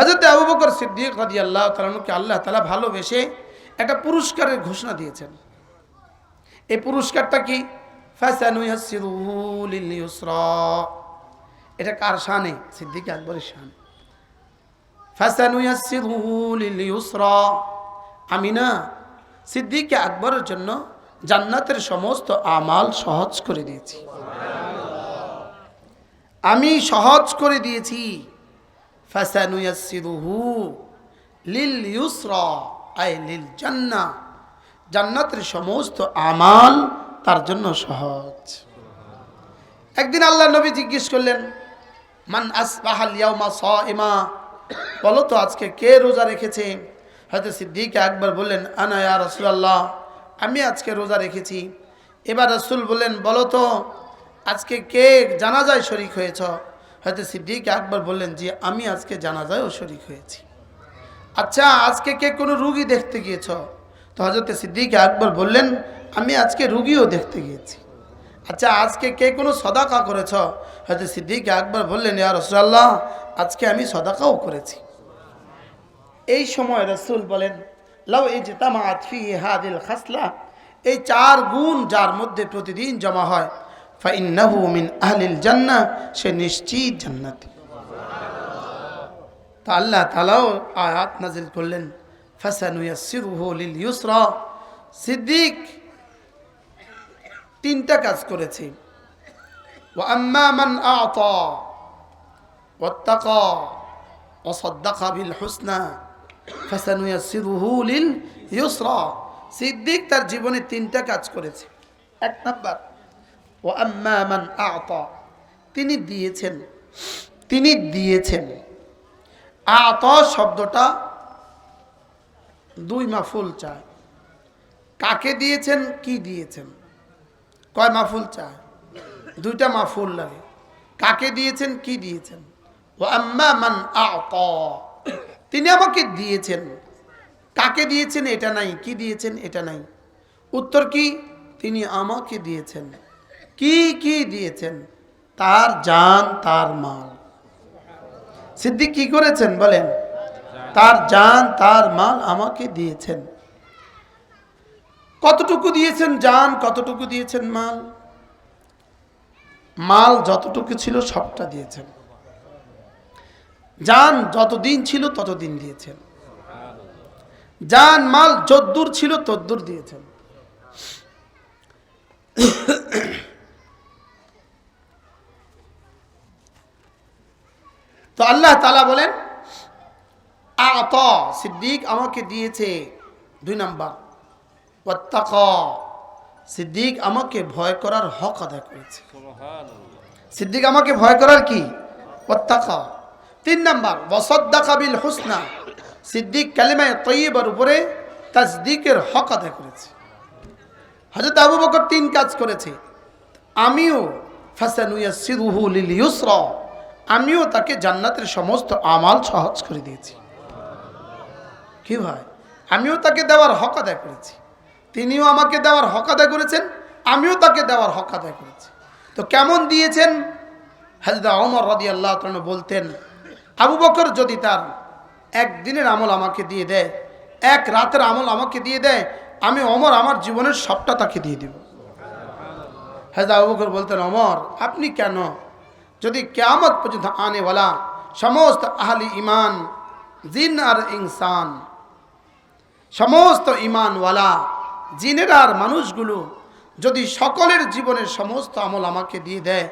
হাজরত আবু বকর সিদ্দিক রাজি আল্লাহ তালানুকে আল্লাহ তালা ভালোবেসে একটা পুরস্কারের ঘোষণা দিয়েছেন। এই পুরস্কারটা কি? এটা কার শানে? সিদ্দিক আকবরের শান। আমি না সিদ্দিক আকবরের জন্য জান্নাতের সমস্ত আমাল সহজ করে দিয়েছি। আমি সহজ করে দিয়েছি। ফাসানুয়াসসিরুহু লিল ইউসরা আই লিল জান্নাহ জান্নাতের সমস্ত আমাল তার জন্য সহজ। একদিন আল্লাহ নবী জিজ্ঞেস করলেন, মান আসবাহাল ইয়াউমা সাইমা? বলো তো, আজকে কে রোজা রেখেছে? হয়তো সিদ্দিক একবার বললেন, আনা ইয়া রাসূলুল্লাহ, আমি আজকে রোজা রেখেছি। এবার রাসূল বললেন, বলো তো, আজকে কে জানাজায় শরিক হয়েছ? হয়তো সিদ্দিক একবার বললেন যে আমি আজকে জানাজায়ও শরিক হয়েছি। আচ্ছা আজকে কে কোনো রুগী দেখতে গিয়েছ? তো হজরত সিদ্দিক আকবর বললেন, আমি আজকে রুগীও দেখতে গিয়েছি। আচ্ছা আজকে কে কোনো সদাকা করেছ? হয়তো সিদ্দিক আকবর বললেন, ইয়া রসুল্লাহ আজকে আমি সদাকাও করেছি। এই সময় রসুল বলেন, লাউ এই যে তামাতফি হাদিল খাসলা। এই চার গুণ যার মধ্যে প্রতিদিন জমা হয় ফাইন্নাহু মিন আহলিল জান্না সে নিশ্চিত জান্নাতি তা আল্লাহ তালাও আয়াত নাজিল করলেন ফাসানুয়াসিরুহু লিল ইউসরা সিদ্দিক তিনটা কাজ করেছে। ওয়া আম্মা মান আতা ওয়াত্তাকা ওয়া সাদ্দাকা বিল হুসনা ফাসানুয়াসিরুহু লিল ইউসরা সিদ্দিক তার জীবনে তিনটা কাজ করেছে। এক নাম্বার ওয়া আম্মা মান আতা। তিনি দিয়েছেন। তিনি দিয়েছেন। আত শব্দটা দুই মাফুল চায়। কাকে দিয়েছেন, কি দিয়েছেন? কয় মাফুল চায়? দুইটা মাফুল লাগে। কাকে দিয়েছেন, কি দিয়েছেন? ও আম্মা মান আত। তিনি আমাকে দিয়েছেন। কাকে দিয়েছেন, এটা নাই। কি দিয়েছেন, এটা নাই। উত্তর কি? তিনি আমাকে দিয়েছেন। কি কি দিয়েছেন? তার জান, তার মাল। সিদ্দিক কি করেছেন বলেন? তার জান, তার মাল আমাকে দিয়েছেন। কতটুকু দিয়েছেন জান, কতটুকু দিয়েছেন মাল? মাল যতটুকু ছিল সবটা দিয়েছেন। জান যতদিন ছিল ততদিন দিয়েছেন। জান, মাল যদ্দূর ছিল তদ্দূর দিয়েছেন। তো আল্লাহ তালা বলেন আত সিদ্দিক আমাকে দিয়েছে। দুই নাম্বার ওয়াত্তাক। সিদ্দিক আমাকে ভয় করার হক আদায় করেছে। সিদ্দিক আমাকে ভয় করার কি? ওয়াত্তাক। তিন নাম্বার ওয়াসদ্দাকা বিল হুসনা সিদ্দিক কালিমায় তৈবার উপরে তাজদিকের হক আদায় করেছে। হযরত আবু বকর তিন কাজ করেছে। আমিও ফাসানুয়া সিরুহু লিল ইউসরা আমিও তাকে জান্নাতের সমস্ত আমাল সহজ করে দিয়েছি। কি ভাই? আমিও তাকে দেওয়ার হক আদায় করেছি। তিনিও আমাকে দেওয়ার হক আদায় করেছেন, আমিও তাকে দেওয়ার হক আদায় করেছি। তো কেমন দিয়েছেন? হাজদা অমর রদি আল্লাহ বলতেন, আবু বকর যদি তার একদিনের আমল আমাকে দিয়ে দেয়, এক রাতের আমল আমাকে দিয়ে দেয়, আমি অমর আমার জীবনের সবটা তাকে দিয়ে দিব। হাজদা আবু বকর বলতেন অমর আপনি কেন যদি কেয়ামত পর্যন্ত আনেওয়ালা সমস্ত আহলি ইমান জিন আর ইনসান, সমস্ত ইমানওয়ালা জিনের আর মানুষগুলো যদি সকলের জীবনের সমস্ত আমল আমাকে দিয়ে দেয়,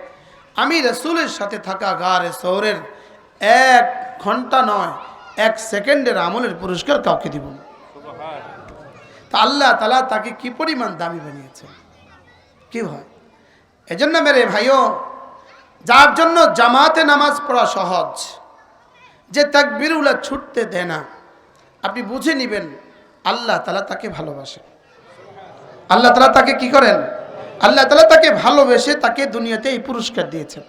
আমি রসুলের সাথে থাকা গারে শহরের এক ঘণ্টা নয়, এক সেকেন্ডের আমলের পুরস্কার কাউকে দিব না। তা আল্লাহ তালা তাকে কি পরিমাণ দামি বানিয়েছে কি হয়? এজন্য মেরে ভাইও যার জন্য জামাতে নামাজ পড়া সহজ যে তাকবিরুলা ছুটতে দেয় না। আপনি বুঝে নেবেন আল্লাহ তালা তাকে ভালোবাসে। আল্লাহ তালা তাকে কি করেন? আল্লাহ তালা তাকে ভালোবেসে তাকে দুনিয়াতে এই পুরস্কার দিয়েছেন।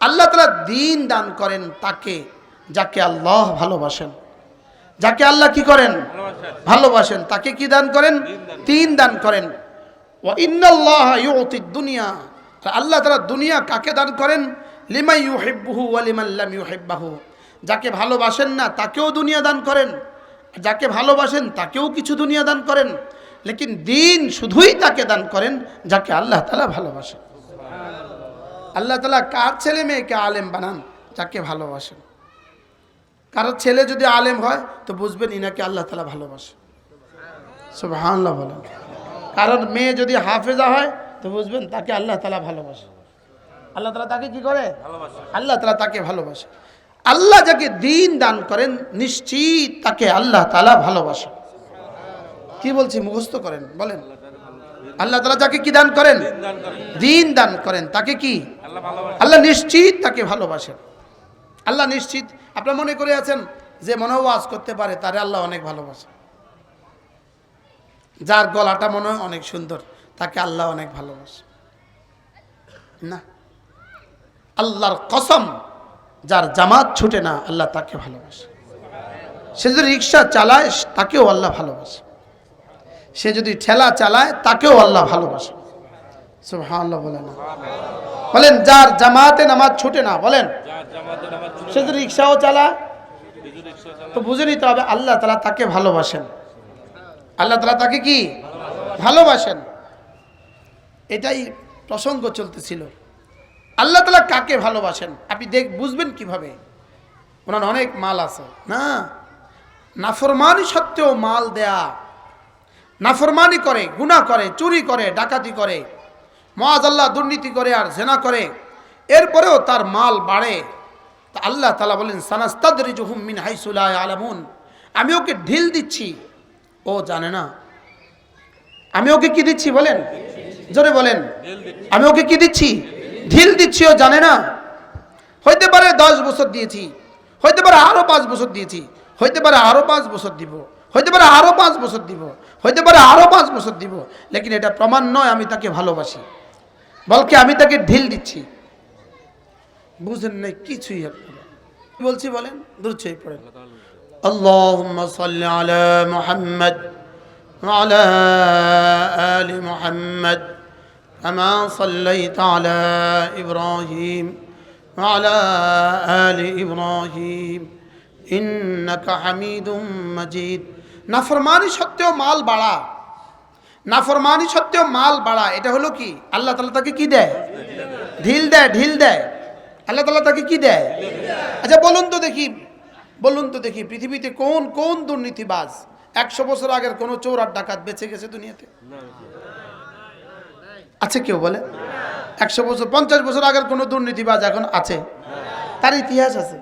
আল্লাহ তালা দিন দান করেন তাকে যাকে আল্লাহ ভালোবাসেন। যাকে আল্লাহ কি করেন? ভালোবাসেন। তাকে কি দান করেন। তিন দান করেন। ও ইন্নাল্লাহ ইউতিদ দুনিয়া। আল্লাহ তালা দুনিয়া কাকে দান করেন? লিমাই ইউহিব্বুহু ওয়া লিমান লাম ইউহিব্বাহু। যাকে ভালোবাসেন না, তাকেও দুনিয়া দান করেন। যাকে ভালোবাসেন, তাকেও কিছু দুনিয়া দান করেন। লেকিন দিন শুধুই তাকে দান করেন, যাকে আল্লাহ তালা ভালোবাসেন। আল্লাহ তালা কার ছেলে মেয়েকে আলেম বানান? যাকে ভালোবাসেন। কারোর ছেলে যদি আলেম হয়, তো বুঝবেন ইনাকে আল্লাহ তালা ভালোবাসে সুবহানাল্লাহ বলেন। কারোর মেয়ে যদি হাফেজা হয় তো বুঝবেন তাকে আল্লাহ তালা ভালোবাসে। আল্লাহ তালা তাকে কি করে? আল্লাহ তালা তাকে ভালোবাসে। আল্লাহ যাকে দিন দান করেন নিশ্চিত তাকে আল্লাহ তালা ভালোবাসে। কি বলছি মুখস্থ করেন বলেন। আল্লাহ তালা যাকে কি দান করেন? দিন দান করেন। তাকে কি? আল্লাহ নিশ্চিত তাকে ভালোবাসেন। আল্লাহ নিশ্চিত। আপনার মনে করে আছেন যে মনোবাস করতে পারে তারে আল্লাহ অনেক ভালোবাসে। যার গলাটা মনে হয় অনেক সুন্দর, তাকে আল্লাহ অনেক ভালোবাসে। না। আল্লাহর কসম, যার জামাত ছুটে না, আল্লাহ তাকে ভালোবাসে। সে যদি রিক্সা চালায়, তাকেও আল্লাহ ভালোবাসে। সে যদি ঠেলা চালায়, তাকেও আল্লাহ ভালোবাসে। বলেন না। বলেন, যার জামাতে নামাজ ছুটে না, বলেন, সে যদি রিক্সাও চালায়, তো বুঝে নিতে হবে আল্লাহ তালা তাকে ভালোবাসেন। আল্লাহ তালা তাকে কি? ভালোবাসেন। এটাই প্রসঙ্গ চলতেছিল। আল্লাহ তালা কাকে ভালোবাসেন? আপনি দেখ, বুঝবেন কীভাবে? ওনার অনেক মাল আছে, না? নাফরমানি সত্ত্বেও মাল দেয়া, নাফরমানি করে গুনাহ করে, চুরি করে, ডাকাতি করে, মহাজ আল্লাহ দুর্নীতি করে আর জেনা করে, এরপরেও তার মাল বাড়ে। তা আল্লাহ তালা বলেন সানাস্তাদ সানাস্তাদরিজুহুম মিন হাইসুলা আলামুন আমি ওকে ঢিল দিচ্ছি। ও জানে না। আমি ওকে কি দিচ্ছি বলেন? জোরে বলেন। আমি ওকে কি দিচ্ছি? ঢিল দিচ্ছি, ও জানে না। হইতে পারে দশ বছর দিয়েছি। হইতে পারে আরও পাঁচ বছর দিয়েছি। হইতে পারে আরও পাঁচ বছর দিব। হইতে পারে আরও পাঁচ বছর দিব। হইতে পারে আরও পাঁচ বছর দিব। লেকিন এটা প্রমাণ নয়, আমি তাকে ভালোবাসি। বলকে আমি তাকে ঢিল দিচ্ছি। বুঝেন নাই, কিছুই বলছি বলেন? দূরচই পড়েন। اللهم صل على محمد وعلى آل محمد كما صليت على إبراهيم وعلى آل إبراهيم إنك حميد مجيد নাফরমানি সত্ত্বেও মাল বাড়া নাফরমানি সত্ত্বেও মাল বাড়া এটা হলো কি আল্লাহ তালা তাকে কি দেয় ঢিল দেয় ঢিল দেয় আল্লাহ তালা তাকে কি দেয় আচ্ছা বলুন তো দেখি বলুন তো দেখি পৃথিবীতে কোন কোন দুর্নীতিবাজ একশো বছর আগের কোনো চোর আর ডাকাত বেঁচে গেছে দুনিয়াতে? আছে কেউ বলে? একশো বছর পঞ্চাশ বছর আগের কোনো দুর্নীতিবাজ এখন আছে? তার ইতিহাস আছে।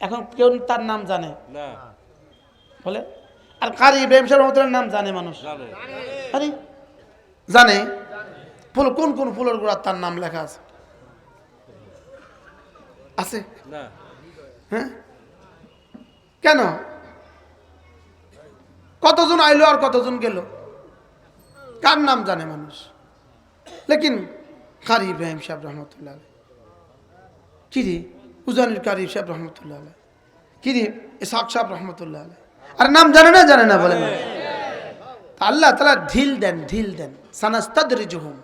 এখন কেউ তার নাম জানে? বলে? আর কারি ইব্রাহিম সাহেব নাম জানে মানুষ? আরে জানে? ফুল কোন কোন ফুলের গোড়ার তার নাম লেখা আছে? আছে? হ্যাঁ? কেন? কতজন আইলো আর কতজন গেল? কার নাম জানে মানুষ? লেকিন কারি ইব্রাহিম সাহেব রহমতুল্লাহ আলাই। কি উজানির কারি সাহেব রহমতুল্লাহ আলাই। কি রে? ইসাক সাহেব রহমতুল্লাহ। আর নাম জানে না জানে না বলে আল্লাহ তালা ঢিল দেন ঢিল দেন। সানাস্তাদরিজুহুম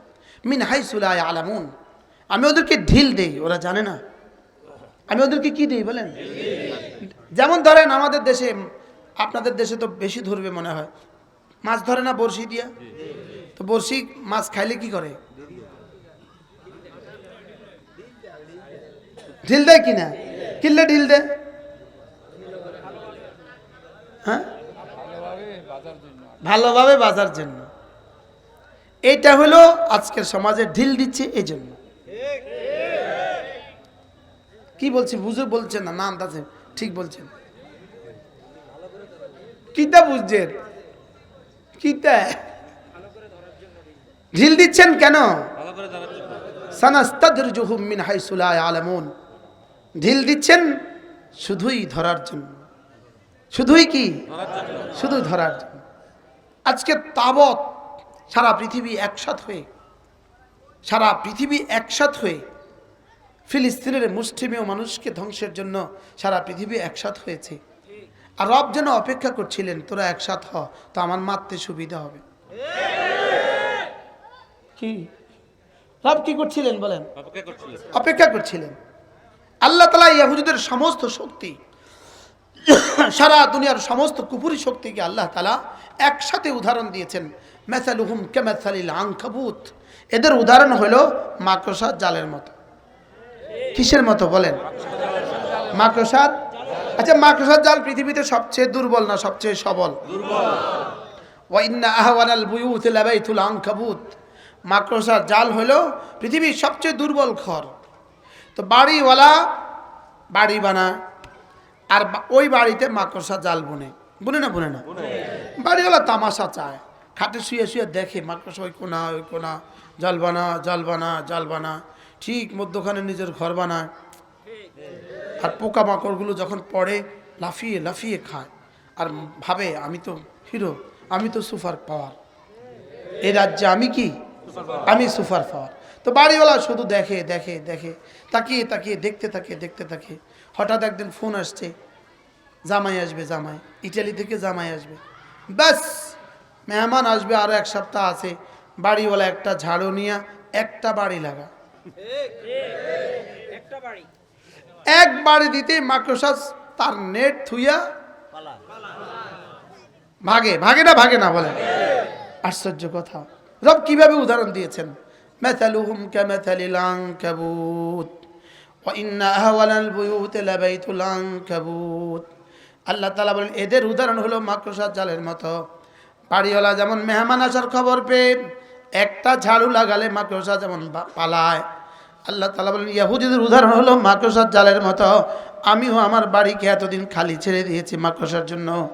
মিন হাইসুলাই আলামুন আমি ওদেরকে ঢিল দেই ওরা জানে না। আমি ওদেরকে কি দিই বলেন? যেমন ধরেন আমাদের দেশে, আপনাদের দেশে তো বেশি ধরবে মনে হয়। মাছ ধরে না বড়শি দিয়া? তো বড়শি মাছ খাইলে কি করে? ঢিল দেয় কিনা? কিনলে ঢিল দেয়? হ্যাঁ? ভালোভাবে বাজার জন্য। এইটা হলো আজকের সমাজে ঢিল দিচ্ছে, এই জন্য। কি বলছি? বুঝে বলছেন না আন্দাজে, ঠিক বলছেন কিতা বুঝছেন কিতা? ঢিল দিচ্ছেন কেন? ঢিল দিচ্ছেন শুধুই ধরার জন্য। শুধুই কি? শুধু ধরার জন্য। আজকে তাবৎ সারা পৃথিবী একসাথ হয়ে, সারা পৃথিবী একসাথ হয়ে ফিলিস্তিনের মুসলিমীয় মানুষকে ধ্বংসের জন্য সারা পৃথিবী একসাথ হয়েছে। আর রব যেন অপেক্ষা করছিলেন তোরা একসাথ হ তো আমার মারতে সুবিধা হবে। কি? রব কি করছিলেন বলেন? অপেক্ষা করছিলেন। আল্লাহ তালা ইয়াহুদিদের সমস্ত শক্তি সারা দুনিয়ার সমস্ত কুপুরি শক্তিকে আল্লাহ তালা একসাথে উদাহরণ দিয়েছেন। মেসালুহুম কেমেসালিল আংকাবুত। এদের উদাহরণ হলো মাকড়সার জালের মতো। কিসের মতো বলেন? মাকড়সার? আচ্ছা মাকড়সার জাল পৃথিবীতে সবচেয়ে দুর্বল না সবচেয়ে সবল? আংকাবুত মাকড়সার জাল হলো পৃথিবীর সবচেয়ে দুর্বল ঘর। তো বাড়িওয়ালা বাড়ি বানায় আর ওই বাড়িতে মাকড়সা জাল বুনে। বুনে না বুনে না? বাড়িওয়ালা তামাশা চায়। খাটে শুয়ে শুয়ে দেখে মাকড়সা ওই কোনা ওই কোনা জল বানা জল বানা জল বানা। ঠিক মধ্যখানে নিজের ঘর বানায়। আর পোকা মাকড়গুলো যখন পড়ে, লাফিয়ে লাফিয়ে খায়। আর ভাবে, আমি তো হিরো, আমি তো সুপার পাওয়ার। এই রাজ্যে আমি কি? আমি সুপার পাওয়ার। তো বাড়িওয়ালা শুধু দেখে দেখে দেখে, তাকিয়ে তাকিয়ে, দেখতে থাকে দেখতে থাকে হঠাৎ একদিন ফোন আসছে, জামাই আসবে, জামাই। ইটালি থেকে জামাই আসবে। ব্যাস, মেহমান আসবে আরও এক সপ্তাহ আছে। বাড়িওয়ালা একটা ঝাড়ু নিয়ে একটা বাড়ি লাগা এক বাড়ি দিতে মাকড়সা তার নেট থুইয়া ভাগে ভাগে না ভাগে না বলেন আশ্চর্য কথা। রব কীভাবে উদাহরণ দিয়েছেন? কামাথালিল আনকাবুত। ওয়া ইন্না আহওয়ালাল বুয়ুতি লাবাইতুল আনকাবুত। আল্লাহ তালা বলেন, এদের উদাহরণ হলো মাকড়সার জালের মতো। বাড়িওয়ালা যেমন মেহমান আসার খবর পেয়ে একটা ঝাড়ু লাগালে মাকড়সা যেমন পালায়। আল্লাহ তালা বলেন, ইয়াহুদিদের উদাহরণ হলো মাকড়সার জালের মতো। আমিও আমার বাড়িকে এতদিন খালি ছেড়ে দিয়েছি মাকড়সার জন্য।